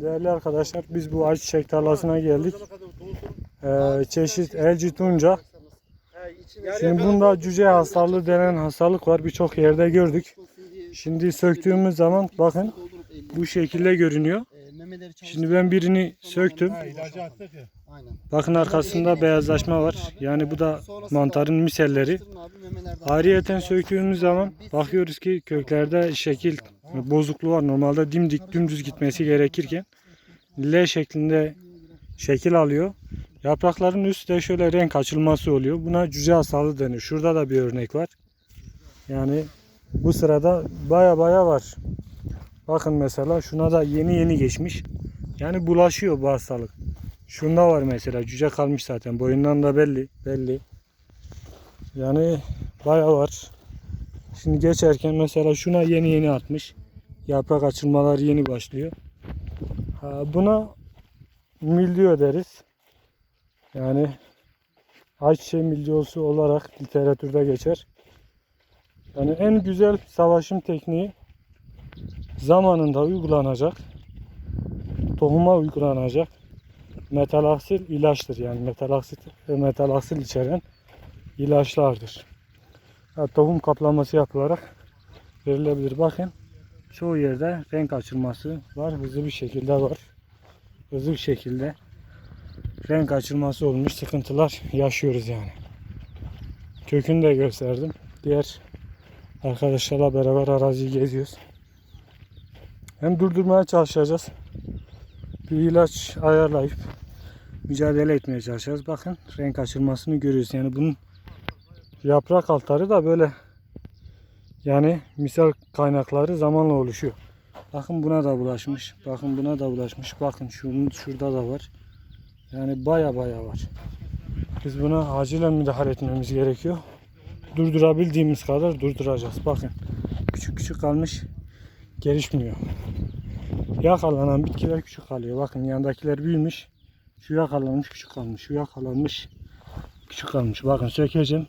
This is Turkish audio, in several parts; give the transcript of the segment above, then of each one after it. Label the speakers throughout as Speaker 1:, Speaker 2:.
Speaker 1: Değerli arkadaşlar biz bu ayçiçek tarlasına geldik. Ee, çeşit elci tunca. Şimdi bunda cüce hastalığı denen hastalık var. Birçok yerde gördük. Şimdi söktüğümüz zaman bakın bu şekilde görünüyor. Şimdi ben birini söktüm. Bakın arkasında beyazlaşma var. Yani bu da mantarın miselleri. Ayrıyeten söktüğümüz zaman bakıyoruz ki köklerde şekil bozukluğu var. Normalde dimdik dümdüz gitmesi gerekirken L şeklinde şekil alıyor. Yaprakların üstte şöyle renk açılması oluyor. Buna cüce hastalığı denir. Şurada da bir örnek var. Yani bu sırada baya baya var. Bakın mesela şuna da yeni yeni geçmiş. Yani bulaşıyor bu hastalık. Şunda var mesela cüce kalmış zaten. Boyundan da belli. Belli. Yani bayağı var. Şimdi geçerken mesela şuna yeni yeni atmış. Yaprak açılmalar yeni başlıyor. Buna mildiyo deriz. Yani ayçiçeği mildiyosu olarak literatürde geçer. Yani en güzel savaşım tekniği zamanında uygulanacak. Tohuma uygulanacak metalaksil ilaçtır. Yani metalaksil, metalaksil içeren ilaçlardır. Ha, tohum kaplaması yapılarak verilebilir. Bakın çoğu yerde renk açılması var. Hızlı bir şekilde var. Hızlı bir şekilde renk açılması olmuş. Sıkıntılar yaşıyoruz yani. Kökünü de gösterdim. Diğer arkadaşlarla beraber araziyi geziyoruz. Hem durdurmaya çalışacağız. Bir ilaç ayarlayıp mücadele etmeye çalışacağız. Bakın renk açılmasını görüyoruz. Yani bunun yaprak altları da böyle yani misal kaynakları zamanla oluşuyor. Bakın buna da bulaşmış. Bakın buna da bulaşmış. Bakın şunun şurada da var. Yani baya baya var. Biz buna acilen müdahale etmemiz gerekiyor. Durdurabildiğimiz kadar durduracağız. Bakın küçük küçük kalmış. Gelişmiyor. Yakalanan bitkiler küçük kalıyor. Bakın yandakiler büyümüş. Şu yakalanmış küçük kalmış. Şu yakalanmış küçük kalmış. Bakın sökeceğim.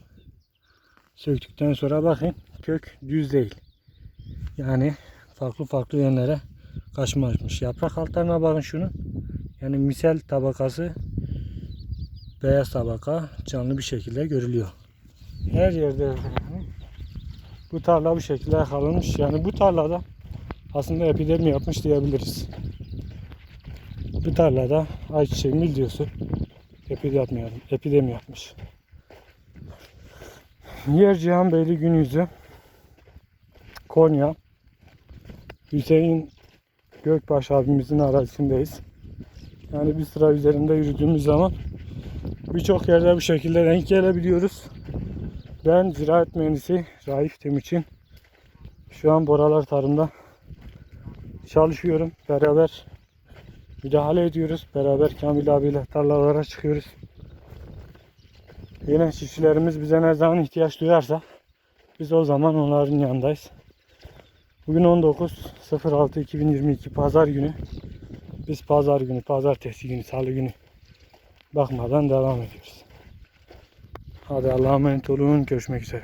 Speaker 1: Söktükten sonra bakın kök düz değil. Yani farklı farklı yönlere kaçma açmış. Yaprak altlarına bakın şunu. Yani misel tabakası beyaz tabaka canlı bir şekilde görülüyor. Her yerde yani. Bu tarla bu şekilde yakalanmış. Yani bu tarlada aslında epidemi yapmış diyebiliriz. Bu tarlada ayçiçeği mildiyosu epidemi, yapmış-. Yer Cihanbeyli gün yüzü Konya Hüseyin Gökbaş abimizin arazisindeyiz. Yani bir sıra üzerinde yürüdüğümüz zaman birçok yerde bu şekilde denk gelebiliyoruz. Ben ziraat mühendisi Raif Temuçin. Şu an Boralar Tarım'da çalışıyorum. Beraber müdahale ediyoruz. Beraber Kamil abiyle tarlalara çıkıyoruz. Yine çiftçilerimiz bize ne zaman ihtiyaç duyarsa biz o zaman onların yanındayız. Bugün 19.06.2022 Pazar günü. Biz pazar günü, pazartesi günü, salı günü bakmadan devam ediyoruz. Hadi Allah'a emanet olun. Görüşmek üzere.